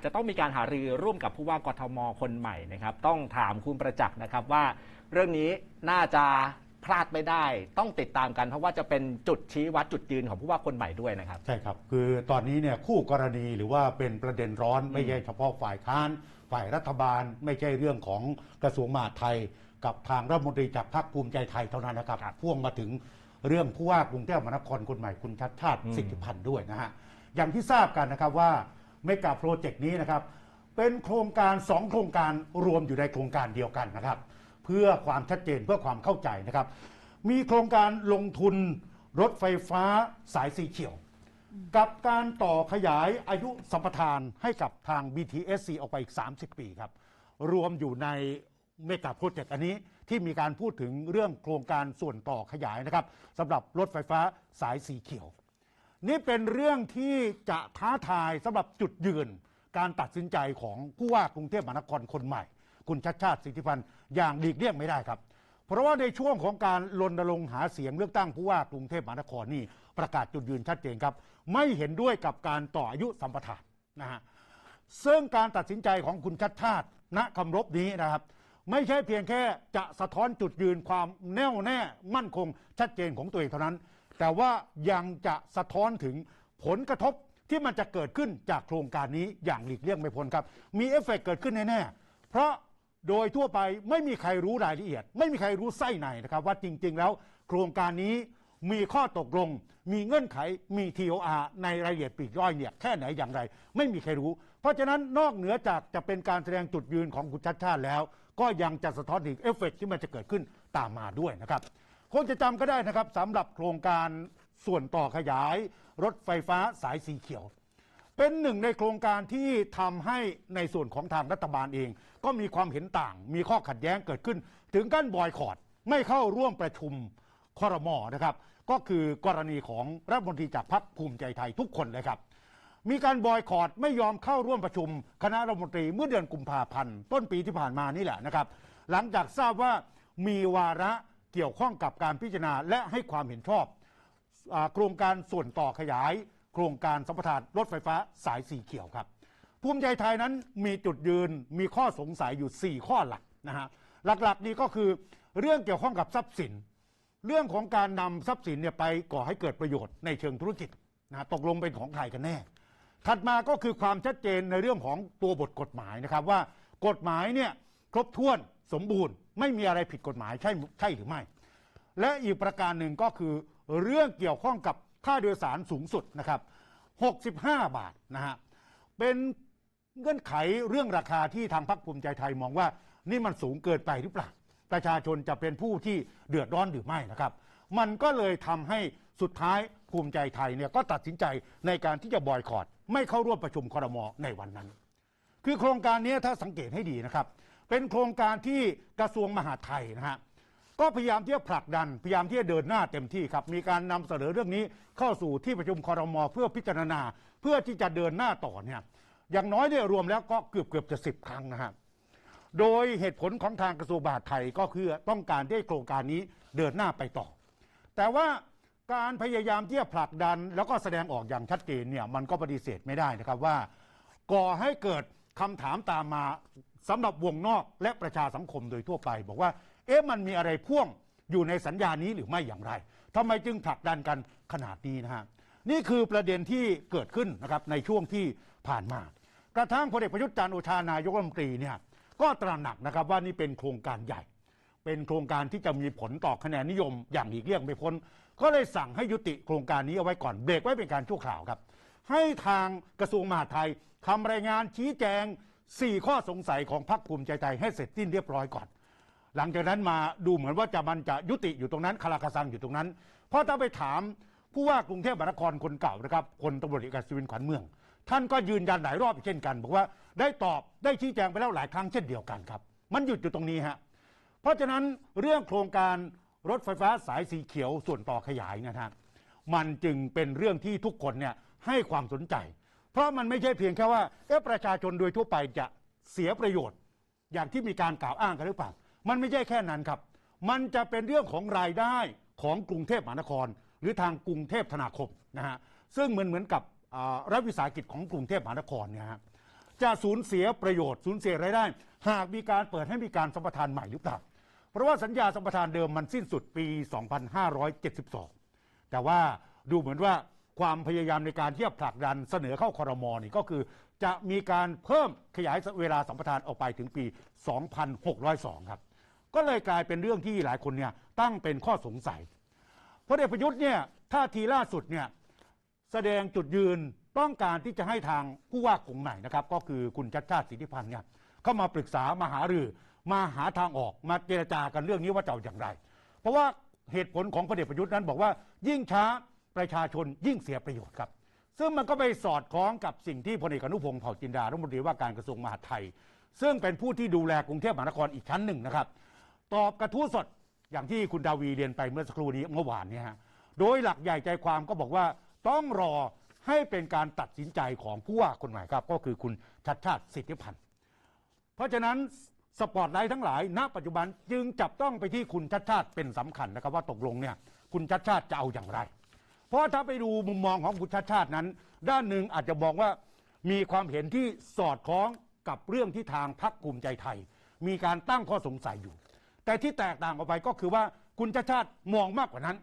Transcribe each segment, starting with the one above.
จจะต้องมีการหารือร่วมกับผู้ว่ากทมคนใหม่นะครับ ต้องถามคุณประจักษ์นะครับว่า เรื่องนี้น่าจะพลาดไม่ได้ ต้องติดตามกันเพราะว่าจะเป็นจุดชี้วัดจุดยืนของผู้ว่าคนใหม่ด้วยนะครับ ใช่ครับ คือตอนนี้เนี่ยคู่กรณีหรือว่าเป็นประเด็นร้อนไม่ใช่เฉพาะฝ่ายค้าน ฝ่ายรัฐบาล ไม่ใช่เรื่องของกระทรวงมหาดไทย กับทางรัฐมนตรีจากพรรคภูมิใจไทยเท่านั้นนะครับครับพ่วงมาถึงเรื่องผู้ว่ากรุงเทพมหานครคนใหม่คุณชัดชาติอืมสิทธิพันธ์ด้วยนะฮะอย่างที่ทราบกันนะครับว่า เมกะโปรเจกต์นี้นะครับ เป็นโครงการสองโครงการรวมอยู่ในโครงการเดียวกันนะครับ เพื่อความชัดเจนเพื่อความเข้าใจนะครับ มีโครงการลงทุนรถไฟฟ้าสายสีเขียว กับการต่อขยายอายุสัมปทานให้กับทาง BTSC ออกไปอีก 30 ปีครับ รวมอยู่ในเมกะโปรเจกต์อันนี้ที่มีการพูดถึงเรื่องโครงการส่วนต่อขยายนะครับสำหรับรถไฟฟ้าสายสีเขียว นี่เป็นเรื่องที่จะท้าทายสำหรับจุดยืน การตัดสินใจของผู้ว่ากรุงเทพมหานครคนใหม่ คุณชัดชาติสิทธิพันธ์อย่างหลีกเลี่ยงไม่ได้ครับ เพราะว่าในช่วงของการรณรงค์หาเสียงเลือกตั้งผู้ว่ากรุงเทพมหานครนี่ประกาศจุดยืนชัดเจนครับ ไม่เห็นด้วยกับการต่ออายุสัมปทานนะฮะซึ่งการตัดสินใจของคุณชัดชาติณคำรบนี้นะครับ ไม่ใช่เพียงแค่จะสะท้อนจุดยืนความแน่วแน่มั่นคงชัดเจนของตัวเองเท่านั้น แต่ว่ายังจะสะท้อนถึงผลกระทบที่มันจะเกิดขึ้นจากโครงการนี้อย่างหลีกเลี่ยงไม่พ้นครับ มีเอฟเฟกต์เกิดขึ้นแน่ๆ เพราะโดยทั่วไปไม่มีใครรู้รายละเอียด ไม่มีใครรู้ไส้ในนะครับว่าจริง ๆ แล้ว โครงการนี้มีข้อตกลง มีเงื่อนไขมี TOR ในรายละเอียดปลีกย่อยเนี่ยแค่ไหนอย่างไร ไม่มีใครรู้ เพราะฉะนั้นนอกเหนือจากจะเป็นการแสดงจุดยืนของคุณชัดชาติแล้ว ก็ยังจะสะท้อนถึงเอฟเฟกต์ที่มันจะเกิดขึ้นตามมาด้วยนะครับ คงจะจำก็ได้นะครับสำหรับโครงการส่วนต่อขยาย รถไฟฟ้าสายสีเขียว เป็นหนึ่งในโครงการที่ทำให้ในส่วนของทางรัฐบาลเอง ก็มีความเห็นต่าง มีข้อขัดแย้งเกิดขึ้น ถึงกั้นบอยคอรดไม่เข้าร่วมประชุมคอรมอนะครับ ก็คือกรณีของรัฐมนตรีจากพรรคภูมิใจไทยทุกคนเลยครับ มีการบอยคอรดไม่ยอมเข้าร่วมประชุม คณะรัฐมนตรีเมื่อเดือนกุมภาพันธ์ต้นปีที่ผ่านมานี่แหละนะครับ หลังจากทราบว่ามีวาระ เกี่ยวข้องกับการพิจารณาและให้ความเห็นชอบอาโครงการส่วนต่อขยาย โครงการสัมปทานรถไฟฟ้าสายสีเขียวครับ ภูมิใจไทยนั้นมีจุดยืนมีข้อสงสัยอยู่ 4 ข้อหลักนะฮะหลักๆนี้ก็คือเรื่องเกี่ยวข้องกับทรัพย์สิน เรื่องของการนำทรัพย์สินเนี่ยไปก่อให้เกิดประโยชน์ในเชิงธุรกิจนะฮะตกลงเป็นของใครกันแน่ ถัดมาก็คือความชัดเจนในเรื่องของตัวบทกฎหมายนะครับว่ากฎหมายเนี่ยครบถ้วน สมบูรณ์ ไม่มีอะไรผิดกฎหมายใช่ใช่หรือไม่ และอีกประการหนึ่งก็คือเรื่องเกี่ยวข้องกับค่าโดยสารสูงสุดนะครับ 65 บาทนะฮะเป็นเงื่อนไขเรื่องราคาที่ทางพรรคภูมิใจไทยมองว่านี่มันสูงเกินไปหรือเปล่า ประชาชนจะเป็นผู้ที่เดือดร้อนหรือไม่นะครับ มันก็เลยทำให้สุดท้ายภูมิใจไทยเนี่ยก็ตัดสินใจในการที่จะบอยคอรดไม่เข้าร่วมประชุมครมในวันนั้น คือโครงการนี้ถ้าสังเกตให้ดีนะครับ เป็นโครงการที่กระทรวงมหาดไทยนะฮะก็พยายามที่จะผลักดัน พยายามที่จะเดินหน้าเต็มที่ครับ มีการนำเสนอเรื่องนี้เข้าสู่ที่ประชุมคอรมอเพื่อพิจารณา เพื่อที่จะเดินหน้าต่อเนี่ยอย่างน้อยเนี่ยรวมแล้วก็เกือบเกือบจะสิบครั้งนะฮะโดยเหตุผลของทางกระทรวงมหาดไทยก็คือต้องการที่โครงการนี้เดินหน้าไปต่อ แต่ว่าการพยายามที่จะผลักดัน แล้วก็แสดงออกอย่างชัดเจนเนี่ยมันก็ปฏิเสธไม่ได้นะครับว่า ก่อให้เกิดคำถามตามมา สำหรับวงนอกและประชาสังคมโดยทั่วไป บอกว่า เอ๊ะมันมีอะไรพ่วงอยู่ในสัญญานี้หรือไม่อย่างไรทำไมจึงผลักดันกันขนาดนี้นะฮะนี่คือประเด็นที่เกิดขึ้นนะครับในช่วงที่ผ่านมา กระทั่งพลเอกประยุทธ์จันทร์โอชานายกรัฐมนตรีเนี่ยก็ตระหนักนะครับว่านี่เป็นโครงการใหญ่ เป็นโครงการที่จะมีผลต่อคะแนนนิยมอย่างหลีกเลี่ยงไม่พ้น ก็เลยสั่งให้ยุติโครงการนี้เอาไว้ก่อนเบรกไว้เป็นการชั่วคราวครับ ให้ทางกระทรวงมหาดไทยทำรายงานชี้แจง 4 ข้อสงสัยของพรรคภูมิใจไทยให้เสร็จสิ้นเรียบร้อยก่อน หลังจากนั้นมาดูเหมือนว่าจะมันจะยุติอยู่ตรงนั้นคาราคาซังอยู่ตรงนั้น เพราะถ้าไปถามผู้ว่ากรุงเทพมหานครคนเก่านะครับคนตำรวจเอกอัศวินขวัญเมือง ท่านก็ยืนยันหลายรอบเช่นกัน บอกว่าได้ตอบได้ชี้แจงไปแล้วหลายครั้งเช่นเดียวกันครับ มันหยุดอยู่ตรงนี้ฮะเพราะฉะนั้นเรื่องโครงการรถไฟฟ้าสายสีเขียวส่วนต่อขยายนยนะฮะมันจึงเป็นเรื่องที่ทุกคนเนี่ยให้ความสนใจ เพราะมันไม่ใช่เพียงแค่ว่าเอ๊ะประชาชนโดยทั่วไปจะเสียประโยชน์ อย่างที่มีการกล่าวอ้างกันหรือเปล่ามันไม่ใช่แค่นั้นครับ มันจะเป็นเรื่องของรายได้ของกรุงเทพมหานคร หรือทางกรุงเทพธนาคมนะฮะซึ่งเหมือนเหมือนกับรัฐวิสาหกิจของกรุงเทพมหานครเนี่ยฮะจะสูญเสียประโยชน์สูญเสียรายได้ หากมีการเปิดให้มีการสัมปทานใหม่หรือเปล่าเพราะว่าสัญญาสัมปทานเดิมมันสิ้นสุดปี 2572 แต่ว่าดูเหมือนว่า ความพยายามในการที่จะผลักดันเสนอเข้าคอรมอนี่ก็คือ จะมีการเพิ่มขยายเวลาสัมปทานออกไปถึงปี 2602 ครับ ก็เลยกลายเป็นเรื่องที่หลายคนเนี่ยตั้งเป็นข้อสงสัยพลเอกประยุทธ์เนี่ยท่าทีล่าสุดเนี่ยแสดงจุดยืนต้องการที่จะให้ทางผู้ว่าคนใหม่นะครับ ก็คือคุณชัดชาติสิทธิพันธ์เนี่ยเข้ามาปรึกษามาหารือ มาหาทางออกมาเจรจากันเรื่องนี้ว่าจะเอาอย่างไร เพราะว่าเหตุผลของพลเอกประยุทธ์นั้นบอกว่ายิ่งช้า ประชาชนยิ่งเสียประโยชน์ครับ ซึ่งมันก็ไปสอดคล้องกับสิ่งที่พลเอกอนุพงศ์เผ่าจินดารัฐมนตรีว่าการกระทรวงมหาดไทย ซึ่งเป็นผู้ที่ดูแลกรุงเทพมหานครอีกชั้นหนึ่งนะครับ ตอบกระทู้สดอย่างที่คุณดาวีเรียนไปเมื่อสักครู่นี้เมื่อวานเนี่ยฮะโดยหลักใหญ่ใจความก็บอกว่าต้องรอให้เป็นการตัดสินใจของผู้ว่าคนใหม่ครับ ก็คือคุณชัดชาติสิทธิพันธ์เพราะฉะนั้นสปอตไลท์ทั้งหลาย ณ ปัจจุบันจึงจับต้องไปที่คุณชัดชาติเป็นสำคัญนะครับว่าตกลงเนี่ยคุณชัดชาติจะเอาอย่างไร เพราะถ้าไปดูมุมมองของคุณชัดชาตินั้น ด้านหนึ่งอาจจะมองว่ามีความเห็นที่สอดคล้องกับเรื่องที่ทางพรรคภูมิใจไทย มีการตั้งข้อสงสัยอยู่ แต่ที่แตกต่างออกไปก็คือว่าคุณชัดชาติมองมากกว่านั้น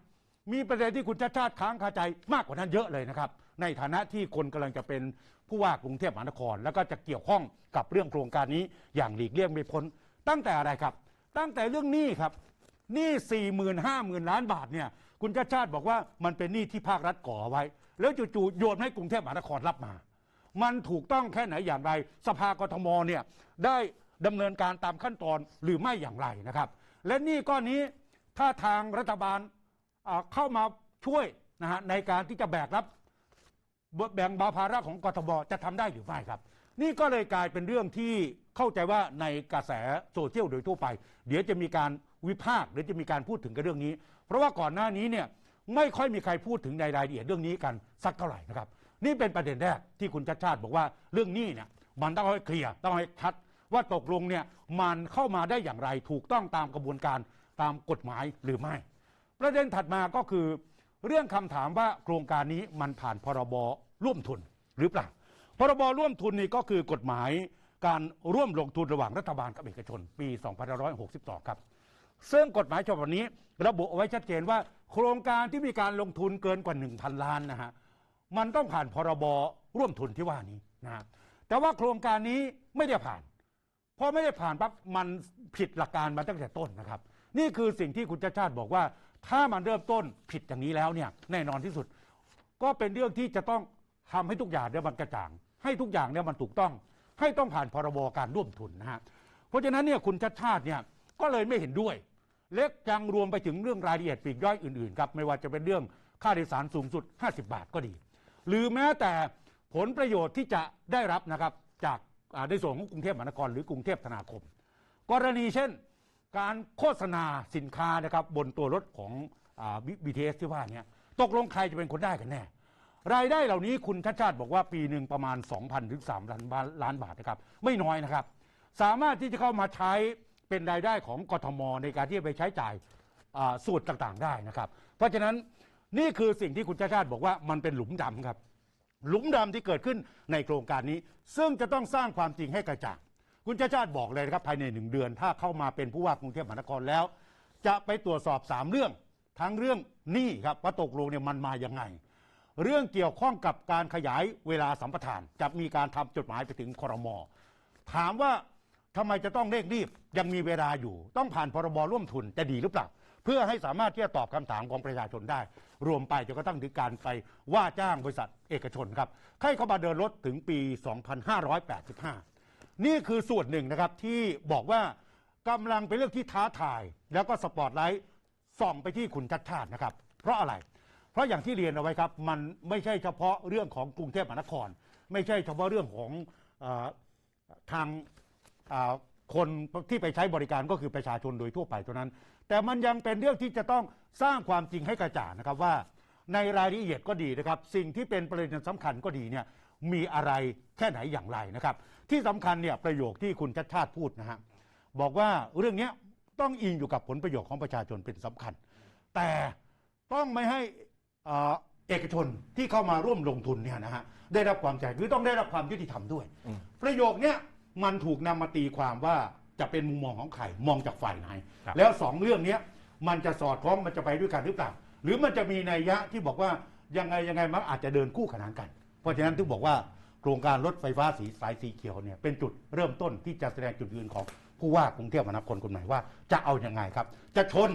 มีประเด็นที่คุณชัดชาติค้างคาใจมากกว่านั้นเยอะเลยนะครับ ในฐานะที่คนกำลังจะเป็นผู้ว่ากรุงเทพมหานคร แล้วก็จะเกี่ยวข้องกับเรื่องโครงการนี้อย่างหลีกเลี่ยงไม่พ้น ตั้งแต่อะไรครับ ตั้งแต่เรื่องหนี้ครับหนี้สี่หมื่นห้าหมื่นล้านบาทเนี่ย คุณชาติชาติบอกว่ามันเป็นหนี้ที่ภาครัฐก่อไว้ แล้วจู่ๆโยนให้กรุงเทพมหานครรับมา มันถูกต้องแค่ไหนอย่างไร สภากทมเนี่ยได้ดำเนินการตามขั้นตอนหรือไม่อย่างไรนะครับ และหนี่ก้อนนี้ถ้าทางรัฐบาลเข้ามาช่วยนะฮะในการที่จะแบกรับแบ่งบาภาระของกทบจะทำได้หรือไม่ครับ นี่ก็เลยกลายเป็นเรื่องที่เข้าใจว่าในกระแสโซเชียลโดยทั่วไป เดี๋ยวจะมีการ วิพากษ์หรือจะมีการพูดถึงกันเรื่องนี้ เพราะว่าก่อนหน้านี้เนี่ยไม่ค่อยมีใครพูดถึงในรายละเอียดเรื่องนี้กันสักเท่าไหร่นะครับ นี่เป็นประเด็นแรกที่คุณชัดชาติบอกว่าเรื่องนี้เนี่ยมันต้องให้เคลียร์ต้องให้ชัด ว่าตกลงเนี่ยมันเข้ามาได้อย่างไรถูกต้องตามกระบวนการตามกฎหมายหรือไม่ ประเด็นถัดมาก็คือ เรื่องคำถามว่าโครงการนี้มันผ่านพรบร่วมทุนหรือเปล่าพรบร่วมทุนนี่ก็คือกฎหมายการร่วมลงทุนระหว่างรัฐบาลกับเอกชน ปี 2562 ครับ ซึ่งกฎหมายฉบับนี้ระบุเอาไว้ชัดเจนว่า โครงการที่มีการลงทุนเกินกว่า 1,000 ล้านนะฮะมันต้องผ่านพรบร่วมทุนที่ว่านี้นะฮะแต่ว่าโครงการนี้ไม่ได้ผ่านพอไม่ได้ผ่านปั๊บมันผิดหลักการมาตั้งแต่ต้นนะครับ นี่คือสิ่งที่คุณชาติชาติบอกว่า ถ้ามันเริ่มต้นผิดอย่างนี้แล้วเนี่ยแน่นอนที่สุด ก็เป็นเรื่องที่จะต้องทำให้ทุกอย่างเนี่ยมันกระจ่าง ให้ทุกอย่างเนี่ยมันถูกต้อง ให้ต้องผ่านพรบการร่วมทุนนะฮะเพราะฉะนั้นเนี่ยคุณชาติชาติเนี่ย ก็เลยไม่เห็นด้วย เล็กยังรวมไปถึงเรื่องรายละเอียดปลีกย่อยอื่นๆครับไม่ว่าจะเป็นเรื่องค่าโดยสารสูงสุด 50 บาทก็ดี หรือแม้แต่ผลประโยชน์ที่จะได้รับนะครับจากในส่วนของกรุงเทพมหานครหรือกรุงเทพธนาคม กรณีเช่น การโฆษณาสินค้านะครับบนตัวรถของอ่า BTS ที่ว่านี้ตกลงใครจะเป็นคนได้กันแน่ รายได้เหล่านี้คุณชัดชาติบอกว่าปีหนึ่งประมาณ 2,000 ถึง3ล้านล้านบาทนะครับ ไม่น้อยนะครับ สามารถที่จะเข้ามาใช้ เป็นรายได้ของกทมในการที่จะไปใช้จ่ายสูตรต่างๆได้นะครับ เพราะฉะนั้นนี่คือสิ่งที่คุณชาติชาติบอกว่ามันเป็นหลุมดำครับ หลุมดำที่เกิดขึ้นในโครงการนี้ ซึ่งจะต้องสร้างความจริงให้กระจ่างคุณชาติชาติบอกเลยนะครับภายในหนึ่งเดือน ถ้าเข้ามาเป็นผู้ว่ากรุงเทพมหานครแล้ว จะไปตรวจสอบสามเรื่อง ทั้งเรื่องหนี้ครับว่าตกลงเนี่ยมันมาอยังไง เรื่องเกี่ยวข้องกับการขยายเวลาสัมปทาน จะมีการทำจดหมายไปถึงครมถามว่า ทำไมจะต้องเร่งรีบยังมีเวลาอยู่ ต้องผ่านพรบร่วมทุนจะดีหรือเปล่า เพื่อให้สามารถที่จะตอบคำถามของประชาชนได้ รวมไปจนกระทั่งถึงการไปว่าจ้างบริษัทเอกชนครับให้เข้ามาเดินรถถึงปี 2585 นี่คือส่วนหนึ่งนะครับที่บอกว่ากำลังเป็นเรื่องที่ท้าทาย แล้วก็สปอตไลท์ส่องไปที่คุณชัดชาตินะครับ เพราะอะไร เพราะอย่างที่เรียนเอาไว้ครับ มันไม่ใช่เฉพาะเรื่องของกรุงเทพมหานคร ไม่ใช่เฉพาะเรื่องของอทาง คนที่ไปใช้บริการก็คือประชาชนโดยทั่วไปเท่านั้น แต่มันยังเป็นเรื่องที่จะต้องสร้างความจริงให้กระจ่างนะครับว่า ในรายละเอียดก็ดีนะครับ สิ่งที่เป็นประเด็นสำคัญก็ดีเนี่ยมีอะไรแค่ไหนอย่างไรนะครับ ที่สำคัญเนี่ยประโยคที่คุณชัดชาติพูดนะฮะบอกว่าเรื่องเนี้ยต้องอิงอยู่กับผลประโยชน์ของประชาชนเป็นสำคัญ แต่ต้องไม่ให้เอ่อเอกชนที่เข้ามาร่วมลงทุนเนี่ยนะฮะได้รับความใจหรือต้องได้รับความยุติธรรมด้วยอืมประโยคเนี้ย มันถูกนำมาตีความว่าจะเป็นมุมมองของใครมองจากฝ่ายไหน ครับ แล้วสองเรื่องเนี้ยมันจะสอดคล้องมันจะไปด้วยกันหรือเปล่า หรือมันจะมีนัยยะที่บอกว่ายังไงยังไงมันอาจจะเดินคู่ขนานกัน เพราะฉะนั้นถึงบอกว่าโครงการรถไฟฟ้าสีสายสีเขียวเนี่ยเป็นจุดเริ่มต้นที่จะแสดงจุดยืนของผู้ว่ากรุงเทพมหานครคนใหม่ว่าจะเอาอยัางไงครับ จะชน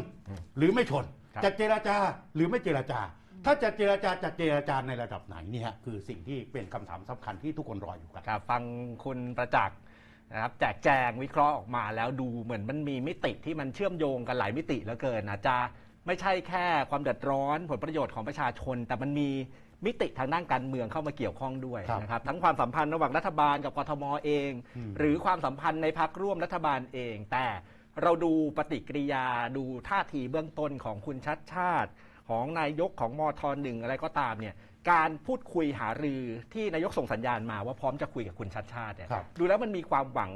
หรือไม่ชน ครับ จะเจราจาหรือไม่เจราจา ถ้าจะเจราจาจะเจราจาในระดับไหนนี่ฮะคือสิ่งที่เป็นคำถามสำคัญที่ทุกคนรออยู่ครับ ครับฟังคุณประจักษ์ นะครับแจกแจงวิเคราะห์ออกมาแล้วดูเหมือนมันมีมิติที่มันเชื่อมโยงกันหลายมิติเหลือเกินอาจจะไม่ใช่แค่ความเดือดร้อนผลประโยชน์ของประชาชน แต่มันมีมิติทางด้านการเมืองเข้ามาเกี่ยวข้องด้วยครับนะครับทั้งความสัมพันธ์ระหว่างรัฐบาลกับกทมเอง อืม หรือความสัมพันธ์ในพักร่วมรัฐบาลเอง แต่เราดูปฏิกิริยาดูท่าทีเบื้องต้นของคุณชัดชาติ ของนายกของมทหนึ่งอะไรก็ตามเนี่ยการพูดคุยหารือที่นายกส่งสัญญาณมาว่าพร้อมจะคุยกับคุณชัดชาติเนี่ยครับ ดูแล้วมันมีความหวัง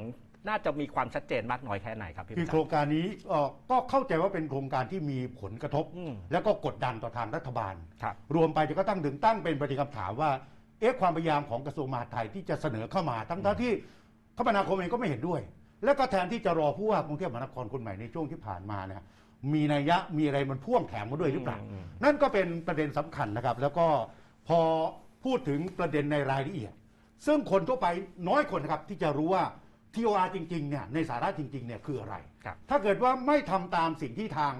น่าจะมีความชัดเจนมากน้อยแค่ไหนครับพี่คือประโคจัรกษ์ งการนี้เอ่อก็เข้าใจว่าเป็นโครงการที่มีผลกระทบ อืม แล้วก็กดดันต่อทางรัฐบาล ครับ รวมไปจะก็ตั้งถึงตั้งเป็นประเด็นคำถามว่า เอ๊ะความพยายามของกระทรวงมหาดไทยที่จะเสนอเข้ามา ทั้งๆที่คมนาคมเองก็ไม่เห็นด้วย แล้วก็แทนที่จะรอผู้ว่ากรุงเทพมหานครคนใหม่ในช่วงที่ผ่านมาเนี่ย มีนัยยะมีอะไรมันพ่วงแถมมาด้วยหรือเปล่า อืม นั่นก็เป็นประเด็นสำคัญนะครับ แล้วก็พอพูดถึงประเด็นในรายละเอียด ซึ่งคนทั่วไปน้อยคนนะครับที่จะรู้ว่า TOR จริงๆเนี่ยในสาระจริงๆเนี่ยคืออะไร ครับ ถ้าเกิดว่าไม่ทำตามสิ่งที่ทาง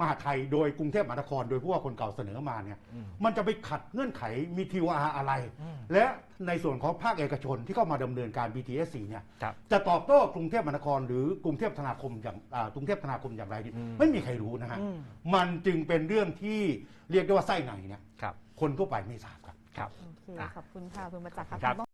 มหาดไทยโดยกรุงเทพมหานคร โดยผู้ว่าคนเก่าเสนอมาเนี่ยอืมมันจะไปขัดเงื่อนไขมี TOR อะไร และในส่วนของภาคเอกชนที่เข้ามาดำเนินการ BTS 4เนี่ยครับจะตอบโต้กรุงเทพมหานคร หรือกรุงเทพธนาคมอย่างอ่ากรุงเทพธนาคมอย่างไรนี่อืมไม่มีใครรู้นะฮะอืมมันจึงเป็นเรื่องที่เรียกได้ว่าไส้ในเนี่ยครับคนทั่วไปไม่ทราบครับครับโอเคอะขอบคุณค่ะคุณประจักษ์ครัค่ะบ